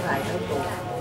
Máy 过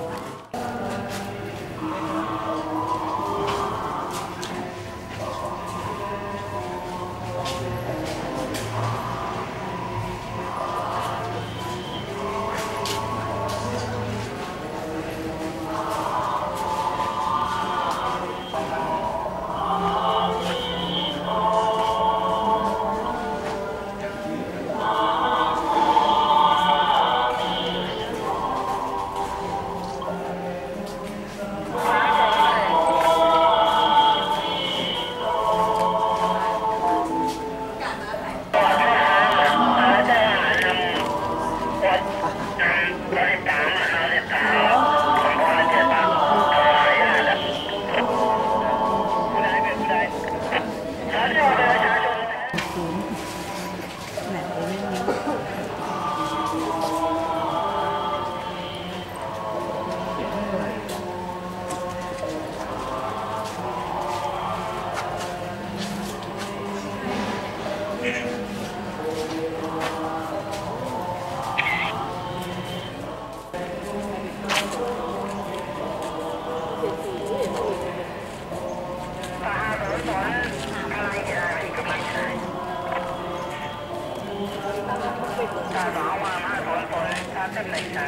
ผ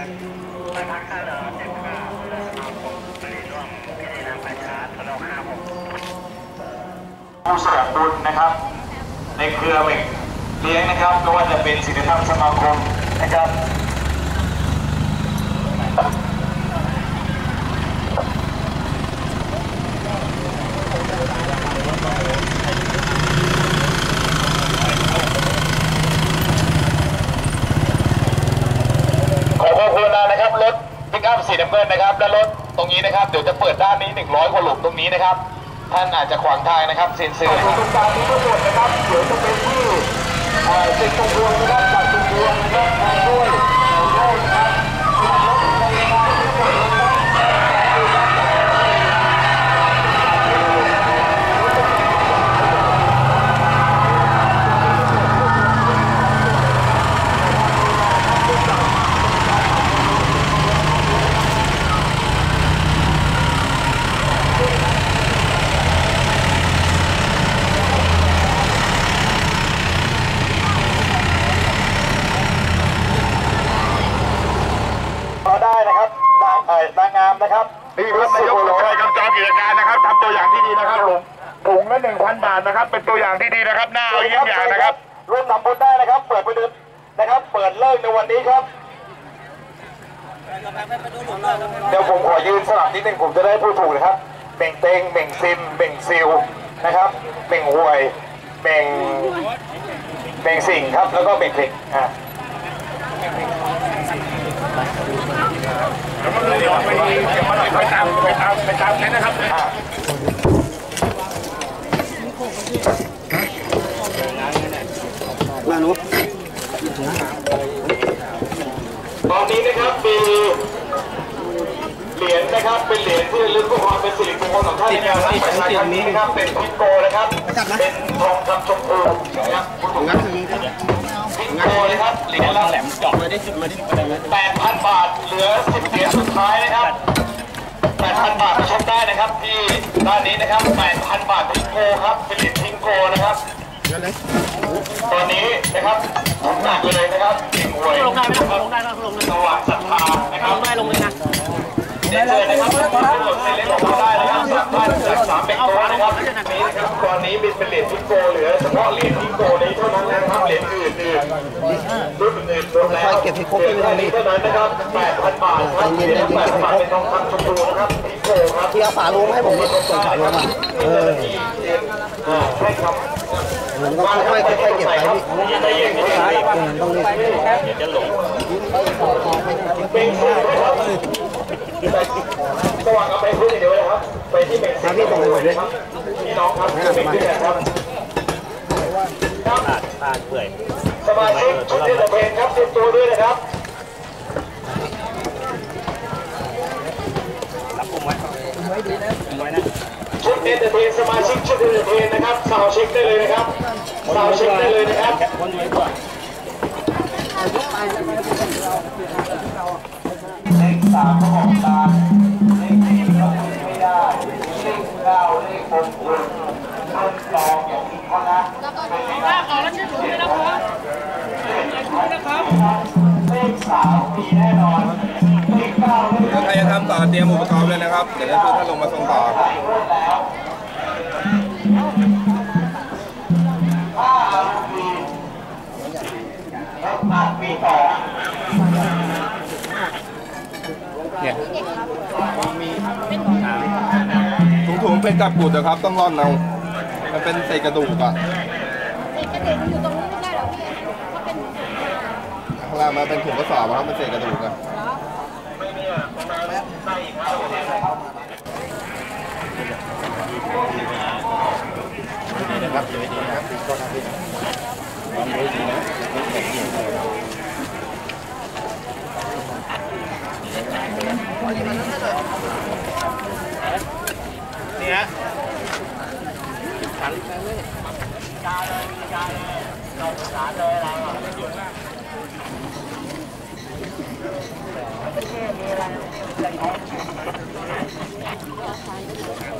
ู้สนับบุญนะครับ ในเครือเมกเลี้ยงนะครับไม่ว่าจะเป็นศิลธรรมสมาคมนะครับ ขอขอบคุณนะครับรถ พิกอัพสีน้ำเงินนะครับและรถตรงนี้นะครับเดี๋ยวจะเปิดด้านนี้ 100กว่าหลุมตรงนี้นะครับ ท่านอาจจะขวางทางนะครับเซ็นเซอร์ตรงกลางนี้ทั้งหมดนะครับเดี๋ยวจะเป็นที่เอ่อเซ็นตรงพวงนะครับจากตรงพวงนะครับมาด้วยโล่นะครับเราได้นะครับ นางเอ่อนางงามนะครับนี่ครับนายกชัยกำจรกิจการนะครับทำตัวอย่างที่ดีนะครับผมถุงละหนึ่งพันบาทนะครับ เป็นตัวอย่างที่ดีนะครับหน้าเอาเยี่ยมอย่างนะครับร่วมทำบุญได้นะครับ เปิดประเดิมนะครับ เปิดเลิกในวันนี้ครับ เดี๋ยวผมขอยืนสลับนิดนึงผมจะได้พูดถูกนะครับเบ่งเตงเบ่งซิมเบ่งซิลนะครับเบ่งหวยเบ่งเบ่งสิ่งครับแล้วก็เบ่งคลิกอะ ไปตามไปตามไปตามแค่นะครับอะตอนนี้นะครับมีเหรียญนะครับเป็นเหรียญที่ระลึกเพื่อความเป็นสิริมงคลของท่านในงานรับประชาครั้งนี้นะครับเป็นพิโกนะครับเป็นทองคำชมพูนะครับพิโกนะครับเหรียญละแหลมเจาะมาได้จุดมาได้แปดพันบาทเหลือสิบเหรียญสุดท้ายนะครับ แปดพันบาทไปชมได้นะครับ ที่ด้านนี้นะครับแปดพันบาทพิโกครับเป็นเหรียญพิโกนะครับตอนนี้นะครับผมหนักเลยนะครับเก่งหวยลงได้ไหมลงได้ลงได้สว่างศรัทธานะครับลงได้ลงเลยนะเชิญนะครับทุกคนในเล่นของเราได้นะครับสามพันจากสามเป็นโกนะครับนี้นะครับตอนนี้เป็นเหรียญพิโกเหลือเฉพาะเหรียญพิโกนี้เท่านั้นนะครับเหรียญอื่นอื่นรุ่นอื่นรวมแล้วเก็บให้ครบเท่านี้เท่านั้นนะครับแปดพันบาทครับเหรียญแปดพันบาทเป็นทองคำชมพูนะครับพิโกครับที่เอาฝาลงให้ผมเนี่ยส่งฝาโลงมาเออให้คำผมก็ค่อยๆค่อยๆเก็บไปพี่ใจเย็นๆนะครับเออต้องรีบเป็น ชื่อนะครับสว่างเอาไปพูดเดียวเลยครับ ไปที่เมนมาพี่ส่งไปหมดเลยครับพี่น้องครับคือเป็นชื่อครับครับตาเปื่อยสมาชิกชุดเทศเพลครับเตรียมตัวด้วยนะครับรับผมไว้ผมไว้ดีนะผมไว้นะชุดเอนเตอร์เทนสมาชิกชุดเอนเตอร์เทนนะครับสาวเช็คได้เลยนะครับสาวเช็คได้เลยนะครับคนไว้ก่ สามก็ออกตาเลขที่เราไม่ได้เลขเก้าเลขหกคนต้นตองอย่างนี้เราะนะเป็นเลออกแล้วชื่อถูกเลยนะครับนะครับเลขสามมีแน่นอนเลขเก้าเลขใครจะทำต่อเตรียมอุปกรณ์เลยนะครับ เดี๋ยวจะช่วยท่านลงมาส่งต่อห้ลูกปีรถมีต่อ เนี่ยถุงๆเป็นตะกรุดนะครับ ต้องร่อนเอามันเป็นเศษกระดูกอะเด็กกระเด็นอยู่ตรงนู้นไม่ได้หรอกพี่เขาเป็นข้างล่างมันเป็นถุงกระสอบอะครับเป็นเศษกระดูกอะ Nè. Thẳng sang đấy. Ra đây, ra đây. Rồi ra đây là Hãy subscribe cho kênh Ghiền Mì Gõ Để không bỏ lỡ những video hấp dẫn